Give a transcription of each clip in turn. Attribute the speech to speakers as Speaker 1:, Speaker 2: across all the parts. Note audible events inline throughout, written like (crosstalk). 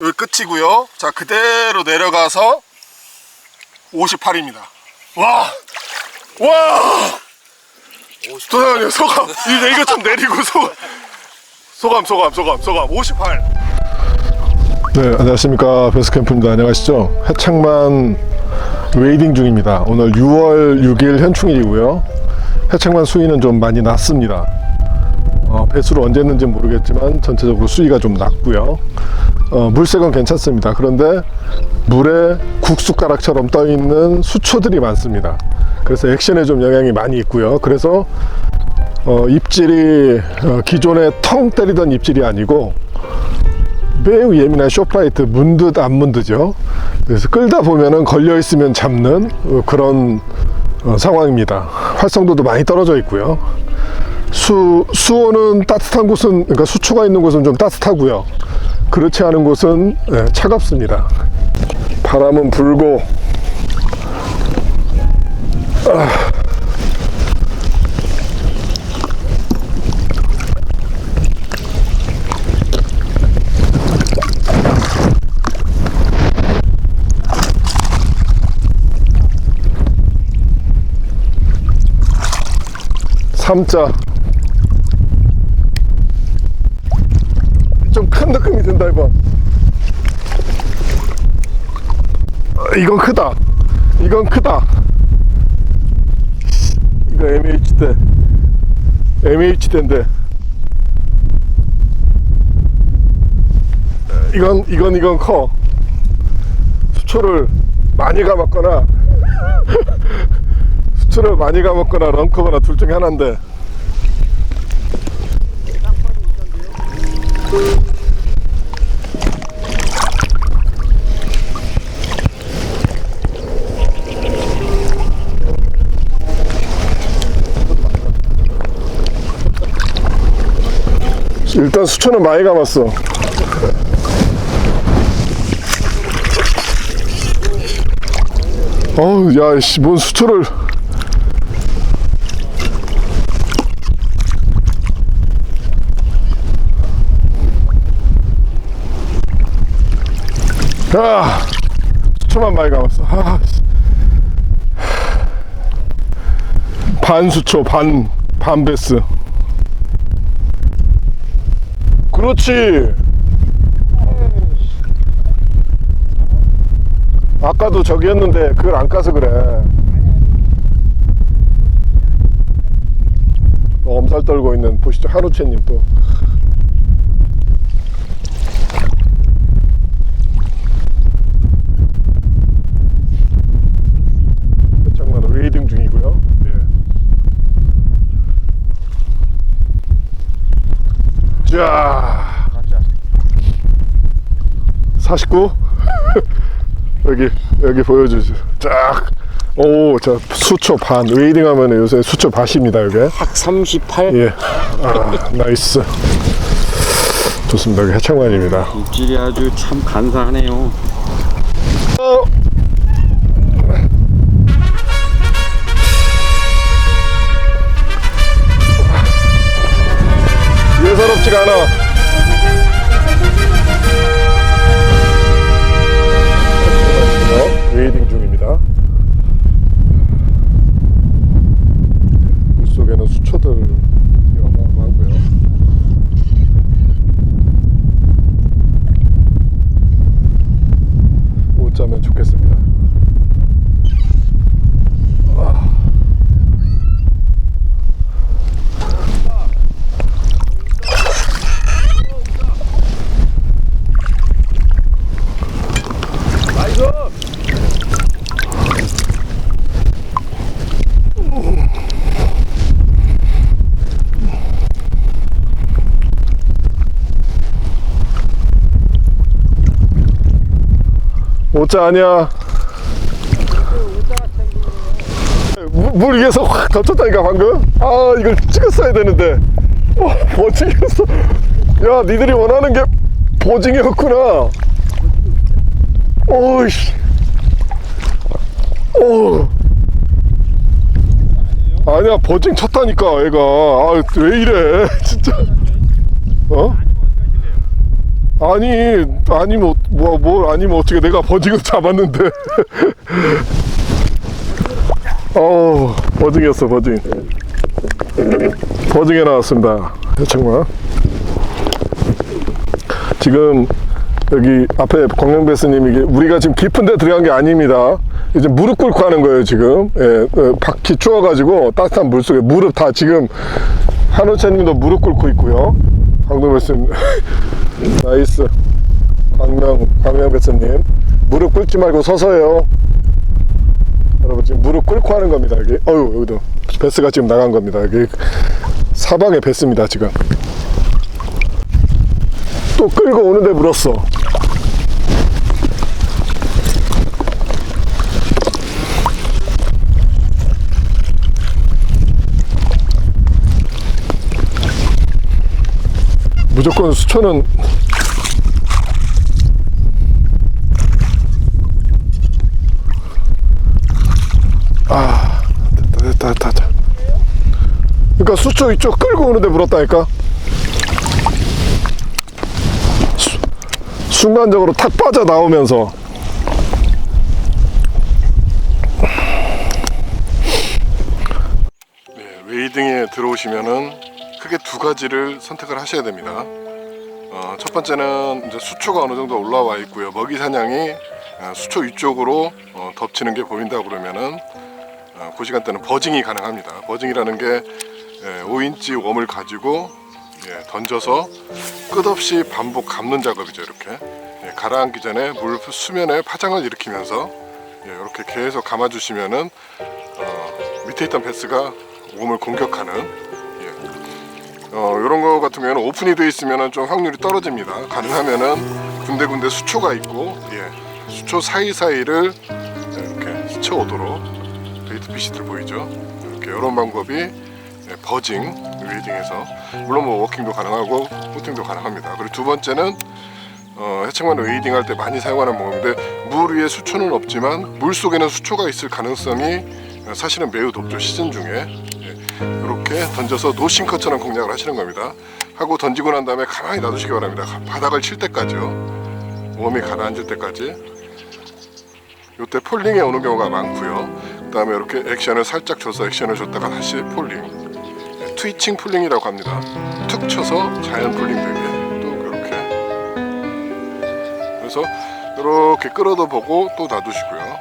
Speaker 1: 여기 끝이고요. 자 그대로 내려가서 58입니다. 와, 와. 도사님 소감 이제 이거 좀 내리고 소감 소감 소감 소감 소감 58. 네 안녕하십니까 베스캠프입니다. 안녕하시죠? 해창만 웨이딩 중입니다. 오늘 6월 6일 현충일이고요. 해창만 수위는 좀 많이 낮습니다. 어, 배수를 언제 했는지 모르겠지만 전체적으로 수위가 좀 낮고요. 어, 물색은 괜찮습니다. 그런데 물에 국숟가락처럼 떠 있는 수초들이 많습니다. 그래서 액션에 좀 영향이 많이 있고요. 그래서 어, 입질이 어, 기존에 텅 때리던 입질이 아니고 매우 예민한 쇼프라이트 문듯 안 문드죠. 그래서 끌다 보면은 걸려 있으면 잡는 어, 그런 어, 상황입니다. 활성도도 많이 떨어져 있고요. 수, 수온은 따뜻한 곳은, 그러니까 수초가 있는 곳은 좀 따뜻하고요. 그렇지 않은 곳은 예, 차갑습니다. 바람은 불고, 아. 삼자 느낌이 든다 이번 어, 이건 크다. 이건 크다. 이거 MH대. MH대인데. 이건 이건 이건 커. 수초를 많이 감았거나 (laughs) 수초를 많이 감았거나 런커거나 둘 중에 하나인데 일단 수초는 많이 감았어. 어우, 야, 씨, 뭔 수초를. 야, 수초만 많이 감았어. 아, 씨. 반 수초, 반, 반 베스. 그렇지. 아까도 저기 했는데 그걸 안 까서 그래. 어, 엄살 떨고 있는 보시죠 하루채님 또. 장난 웨이딩 중이고요. 예. 자, 49 (laughs) 여기 여기 보여주죠. 쫙. 오, 자 수초 반 웨이딩 하면 요새 수초 밭입니다 여기.
Speaker 2: 38
Speaker 1: 예, 아 나이스. 좋습니다. 여기 해창관입니다.
Speaker 2: 입질이 아주 참 간사하네요.
Speaker 1: 어. 예사롭지가 않아. 오자 아니야. 물, 물 위에서 확 덮쳤다니까 방금. 아 이걸 찍었어야 되는데. 와 보징이었어. 야 니들이 원하는 게 보징이었구나. 오이씨. 오. 아니야 버징 쳤다니까 애가 아 왜 이래 (laughs) 진짜 어? 아니 아니면 뭐, 뭐 아니면 어떻게 내가 버징을 (laughs) 잡았는데. 어 버징이었어 버징 버징에 나왔습니다. 정말. 지금 여기 앞에 광명베스님 이게 우리가 지금 깊은 데 들어간 게 아닙니다. 이제 무릎 꿇고 하는 거예요 지금. 예, 어, 바퀴 추워가지고 따뜻한 물 속에 무릎 다 지금 한호채님도 무릎 꿇고 있고요. 광명베스님 (laughs) 나이스. 광명 광명베스님. 무릎 꿇지 말고 서서요. 여러분 지금 무릎 꿇고 하는 겁니다 여기 어유 여기도 베스가 지금 나간 겁니다 여기 사방에 베스입니다 지금. 또 끌고 오는데 물었어. 무조건 수초는 아 됐다 됐다 됐다. 그러니까 수초 이쪽 끌고 오는데 물었다니까 수- 순간적으로 탁 빠져 나오면서 네, 웨이딩에 들어오시면은 크게 두 가지를 선택을 하셔야 됩니다. 어, 첫 번째는 이제 수초가 어느 정도 올라와 있고요. 먹이 사냥이 어, 수초 위쪽으로 어, 덮치는 게 보인다 그러면은 어, 그 시간대는 버징이 가능합니다. 버징이라는 게 예, 5인치 웜을 가지고 예, 던져서 끝없이 반복 감는 작업이죠. 이렇게 예, 가라앉기 전에 물 수면에 파장을 일으키면서 예, 이렇게 계속 감아주시면은 어, 밑에 있던 베스가 웜을 공격하는 예, 어, 이런 거 같은 경우는 오픈이 되어 있으면 좀 확률이 떨어집니다. 가능하면은 군데군데 수초가 있고 예, 수초 사이사이를 이렇게 스쳐오도록 데이트 피시들 보이죠? 이렇게 이런 방법이 예, 버징 웨이딩에서 물론 뭐 워킹도 가능하고 포팅도 가능합니다. 그리고 두 번째는 어, 해창만 웨이딩 할 때 많이 사용하는 방법인데 물 위에 수초는 없지만 물 속에는 수초가 있을 가능성이 어, 사실은 매우 높죠 시즌 중에 예, 이렇게 던져서 노싱커처럼 공략을 하시는 겁니다. 하고 던지고 난 다음에 가만히 놔두시기 바랍니다. 바닥을 칠 때까지요. 웜이 가라앉을 때까지. 이때 폴링에 오는 경우가 많고요. 그 다음에 이렇게 액션을 살짝 줘서 액션을 줬다가 다시 폴링. 예, 트위칭 폴링이라고 합니다. 툭 쳐서 자연 폴링 되게 또 그렇게. 그래서 이렇게 끌어도 보고 또 놔두시고요.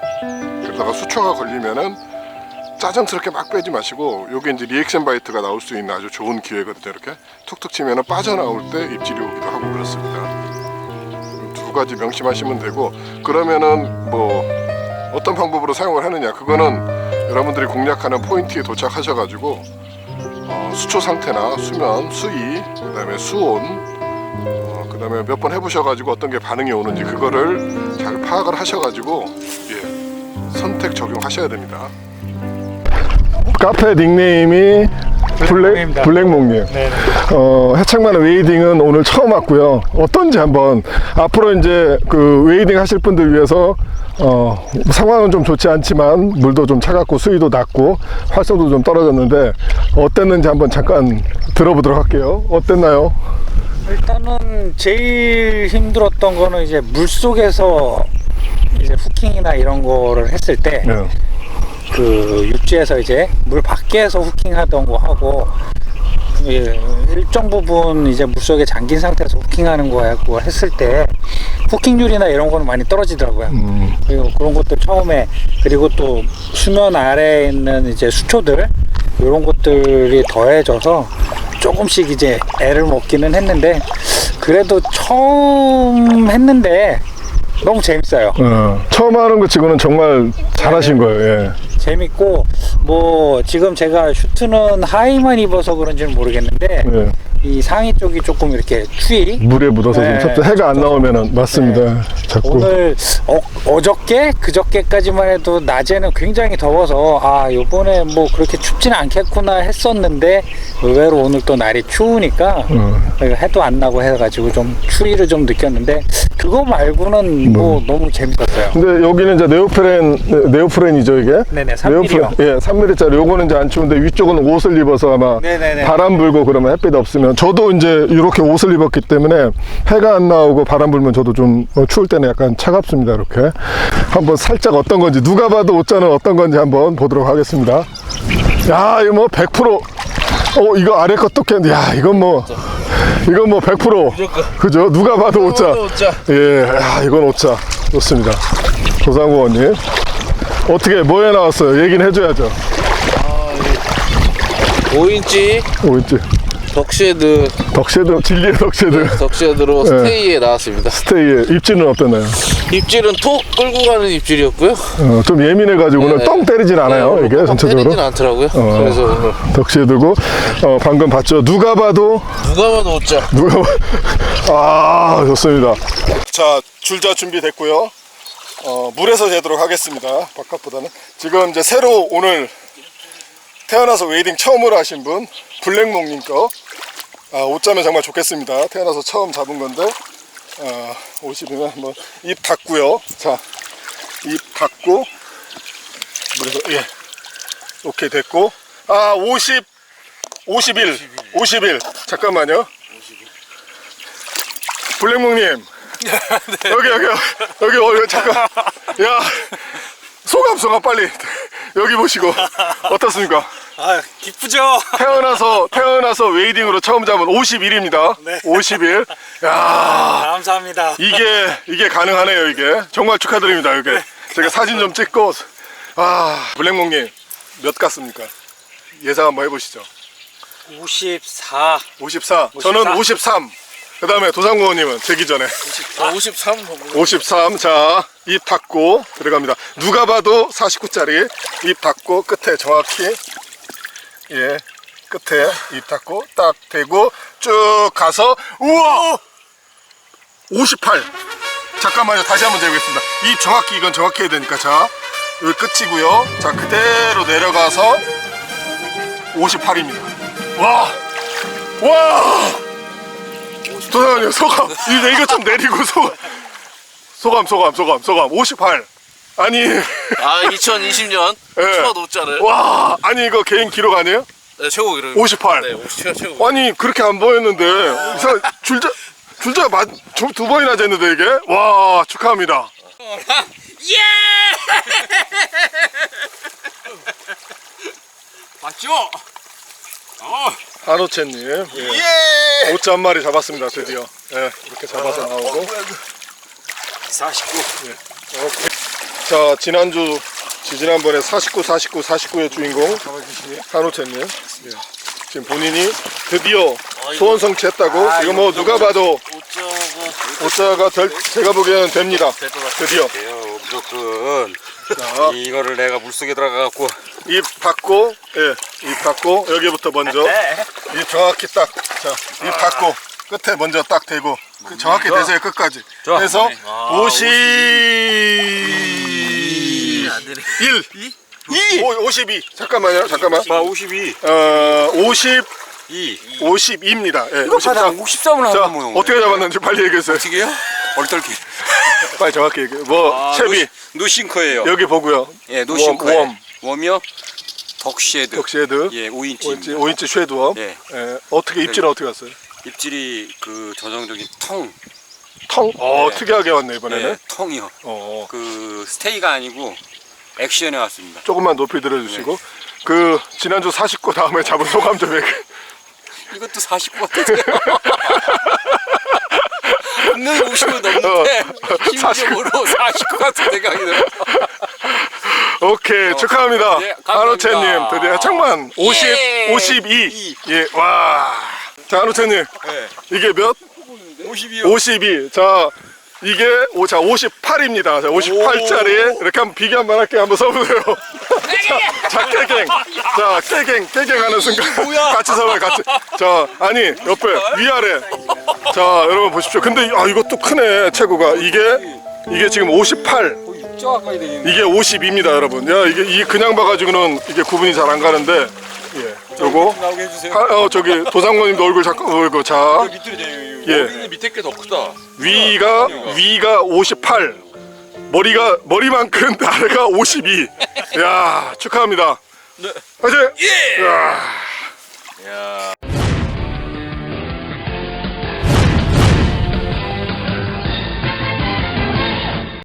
Speaker 1: 그러다가 수초가 걸리면은 짜증스럽게 막 빼지 마시고 요게 이제 리액션 바이트가 나올 수 있는 아주 좋은 기회거든요. 이렇게 툭툭 치면은 빠져나올 때 입질이 오기도 하고 그렇습니다. 두 가지 명심하시면 되고 그러면은 뭐 어떤 방법으로 사용을 하느냐 그거는 여러분들이 공략하는 포인트에 도착하셔가지고 어, 수초 상태나 수면, 수위, 그 다음에 수온, 어, 그 다음에 몇 번 해보셔가지고 어떤 게 반응이 오는지 그거를 잘 파악을 하셔가지고 예, 선택 적용하셔야 됩니다. 카페 닉네임이 블랙. 블랙몽님.
Speaker 3: 네.
Speaker 1: 어, 해창만의 웨이딩은 오늘 처음 왔고요. 어떤지 한번 앞으로 이제 그 웨이딩 하실 분들 위해서 어, 상황은 좀 좋지 않지만 물도 좀 차갑고 수위도 낮고 활성도 좀 떨어졌는데 어땠는지 한번 잠깐 들어보도록 할게요. 어땠나요?
Speaker 3: 일단은 제일 힘들었던 거는 이제 물 속에서 이제 후킹이나 이런 거를 했을 때 그
Speaker 1: 네.
Speaker 3: 육지에서 이제 물 밖에서 후킹하던 거 하고 예, 일정 부분 이제 물 속에 잠긴 상태에서 후킹하는 거 하고 했을 때 후킹률이나 이런 거는 많이 떨어지더라고요.
Speaker 1: 음,
Speaker 3: 그리고 그런 것들 처음에 그리고 또 수면 아래에 있는 이제 수초들 이런 것들이 더해져서 조금씩 이제 애를 먹기는 했는데 그래도 처음 했는데 너무 재밌어요.
Speaker 1: 어, 처음 하는 것 치고는 정말 잘하신 거예요. 예.
Speaker 3: 재밌고 뭐 지금 제가 슈트는 하의만 입어서 그런지는 모르겠는데
Speaker 1: 예.
Speaker 3: 이 상의 쪽이 조금 이렇게 추위
Speaker 1: 물에 묻어서
Speaker 3: 네,
Speaker 1: 좀. 해가 안 나오면은 맞습니다. 자꾸.
Speaker 3: 오늘 어, 어저께 그저께까지만 해도 낮에는 굉장히 더워서 아 요번에 뭐 그렇게 춥지는 않겠구나 했었는데 의외로 오늘 또 날이 추우니까
Speaker 1: 음.
Speaker 3: 해도 안 나고 해가지고 좀 추위를 좀 느꼈는데 그거 말고는 뭐 너무 재밌었어요.
Speaker 1: 근데 여기는 이제 네오프렌 네, 네오프렌이죠 이게.
Speaker 3: 네네, 3mm 요.
Speaker 1: 예, 3mm짜리. 요거는 이제 안 추운데 위쪽은 옷을 입어서 아마
Speaker 3: 네네네.
Speaker 1: 바람 불고 그러면 햇빛 없으면 저도 이제 이렇게 옷을 입었기 때문에 해가 안 나오고 바람 불면 저도 좀 어, 추울 때는 약간 차갑습니다 이렇게. 한번 살짝 어떤 건지 누가 봐도 옷자는 어떤 건지 한번 보도록 하겠습니다. 야, 이거 뭐 100%. 어, 이거 아래 거 똑겠는데, 야, 이건 뭐, 이건 뭐 100%. 그죠? 누가 봐도 옷자. 예, 야, 이건 옷자. 좋습니다. 조상구 원님. 어떻게, 뭐에 나왔어요? 얘기는 해줘야죠.
Speaker 4: 5인치
Speaker 1: 오인지.
Speaker 4: 덕쉐드
Speaker 1: 덕쉐드, 진리의 덕쉐드.
Speaker 4: 덕쉐드로
Speaker 1: 네.
Speaker 4: 스테이에 나왔습니다.
Speaker 1: 스테이의 입지는 어땠나요?
Speaker 4: 입질은 톡 끌고 가는 입질이었고요.
Speaker 1: 어, 좀 예민해가지고 오늘
Speaker 4: 네.
Speaker 1: 뻥 때리진 않아요.
Speaker 4: 네,
Speaker 1: 이게
Speaker 4: 막
Speaker 1: 전체적으로.
Speaker 4: 때리진 않더라고요.
Speaker 1: 어.
Speaker 4: 그래서 오늘
Speaker 1: 덕쉐드고, 어, 방금 봤죠? 누가 봐도
Speaker 4: 누가 봐도 웃자.
Speaker 1: 누가 봐- 아 좋습니다. 자 줄자 준비됐고요. 어, 물에서 재도록 하겠습니다. 바깥보다는 지금 이제 새로 오늘 태어나서 웨이딩 처음으로 하신 분 블랙몽님 거. 아, 옷자면 정말 좋겠습니다. 태어나서 처음 잡은 건데 아, 오시면 한번 입 닫고요. 자 입 닫고 물에서 예. 오케이 됐고. 아 50, 51, 51 잠깐만요. 블랙몽님. (laughs) 여기 여기 여기 어, 잠깐. 야 소감 소감 빨리 여기 보시고 (laughs) 어떻습니까?
Speaker 3: 아 기쁘죠.
Speaker 1: 태어나서 태어나서 웨이딩으로 처음 잡은 51입니다.
Speaker 3: 네.
Speaker 1: 51. (laughs) 야
Speaker 3: 감사합니다.
Speaker 1: 이게 이게 가능하네요 이게 정말 축하드립니다 이게 제가 사진 좀 찍고 아 블랙몽님 몇 같습니까? 예상 한번 해보시죠.
Speaker 3: 54.
Speaker 1: 54. 저는 53. 그 다음에 도상구호님은 제기 전에
Speaker 4: 53 정도.
Speaker 1: 53. 자, 입 닫고 들어갑니다. 누가 봐도 49짜리 입 닫고 끝에 정확히 예 끝에 입 닫고 딱 대고 쭉 가서 우와 58. 잠깐만요. 다시 한번 재보겠습니다. 입 정확히 이건 정확히 해야 되니까 자 여기 끝이고요. 자 그대로 내려가서 58입니다. 와 와. 도사님 소감. 이제 이거 좀 내리고 소 소감 소감 소감 소감. 58 아니.
Speaker 4: 아 2020년
Speaker 1: 예.
Speaker 4: 첫 웃자를.
Speaker 1: 와 아니 이거 개인 기록 아니에요?
Speaker 4: 네, 최고 기록.
Speaker 1: 58
Speaker 4: 네, 50가 최고.
Speaker 1: 아니 그렇게 안 보였는데. 이상 줄자 줄자 맞, 두, 두 번이나 쟀는데 이게? 와 축하합니다. (laughs) (laughs)
Speaker 5: 맞죠? 어,
Speaker 1: 한우채님. 예. 오자 한 마리 잡았습니다 드디어. 예, 이렇게 잡아서 나오고.
Speaker 5: 49.
Speaker 1: 자 지난주 지지난번에 49 49 49의 주인공 한우채님. 예. 지금 본인이 드디어 소원 성취했다고 이거 뭐 누가 봐도
Speaker 4: 웃자가
Speaker 1: 오자가 될, 제가 보기에는 됩니다. 드디어.
Speaker 2: 무조건
Speaker 1: 자,
Speaker 2: 이거를 내가 물속에 들어가갖고
Speaker 1: 입 닫고 예입 닫고 여기부터 먼저 입 정확히 딱자입 닫고 끝에 먼저 딱 대고 그 정확히 대세요 끝까지
Speaker 2: 좋아.
Speaker 1: 해서
Speaker 4: 아, 50안 되네.
Speaker 1: 1 2 52 잠깐만요 잠깐만.
Speaker 2: 아 52
Speaker 1: 어 50
Speaker 2: 2
Speaker 1: 52입니다. 예,
Speaker 2: 이거
Speaker 1: 53.
Speaker 2: 봐라 53을
Speaker 1: 자
Speaker 2: 하는 모양
Speaker 1: 어떻게 잡았는지 빨리 얘기해주세요.
Speaker 2: 어떻게요? 얼떨게 (laughs)
Speaker 1: 빨리 정확히 얘기해. 뭐
Speaker 2: 아,
Speaker 1: 채비.
Speaker 2: 노, 노싱커예요.
Speaker 1: 여기 보고요.
Speaker 2: 예
Speaker 1: 웜,
Speaker 2: 노싱커예요
Speaker 1: 웜.
Speaker 2: 웜이요? 덕쉐드.
Speaker 1: 덕시헤드.
Speaker 2: 예 5인치
Speaker 1: 5인치, 5인치 쉐드웜.
Speaker 2: 예.
Speaker 1: 예, 어떻게 입질은 어떻게 갔어요?
Speaker 2: 입질이 그 전형적인 통
Speaker 1: 텅? 어
Speaker 2: 네.
Speaker 1: 특이하게 왔네 이번에는.
Speaker 2: 예, 통이요.
Speaker 1: 어.
Speaker 2: 그 스테이가 아니고 액션에 왔습니다
Speaker 1: 조금만 높이 들어주시고
Speaker 2: 네.
Speaker 1: 그 지난주 49 다음에 잡은 소감 좀 얘기해
Speaker 2: 이것도 49 같은데요 (laughs) 분명히 50은 넘는데
Speaker 1: 어,
Speaker 2: 심적으로 49 같은 생각이 들어요
Speaker 1: 오케이 축하합니다
Speaker 2: 네, 감사합니다.
Speaker 1: 한우채님 드디어 잠깐만 50,
Speaker 2: 예.
Speaker 1: 52 예 와 자 한우채님
Speaker 2: 네.
Speaker 1: 이게 몇?
Speaker 2: 52요
Speaker 1: 52. 자, 이게 오, 자 58입니다. 자, 58짜리 이렇게 한번 비교 한번 할게요. 한번 써보세요. 자, 자, 깨갱. 자, 깨갱, 깨갱 하는 순간 같이 서봐요, 같이. 자, 아니 옆에 위아래. 자, 여러분 보십시오. 근데 아 이것도 크네 체구가. 이게 이게 지금 58
Speaker 2: 거의 육자 가까이 되겠네.
Speaker 1: 이게 52입니다 여러분 야 이게 이 그냥 봐가지고는 이게 구분이 잘 안 가는데 예 요거
Speaker 2: 나오게 해주세요.
Speaker 1: 아, 어 저기 도상모님도 얼굴 잠깐 얼굴 자
Speaker 2: 밑으로 돼요.
Speaker 1: 예.
Speaker 5: 여기는 밑에 게 더 크다.
Speaker 1: 위가 위가 58 머리가 머리만큼 아래가 52 야 축하합니다 네. 화이팅
Speaker 5: 예!
Speaker 1: 야.
Speaker 5: 야.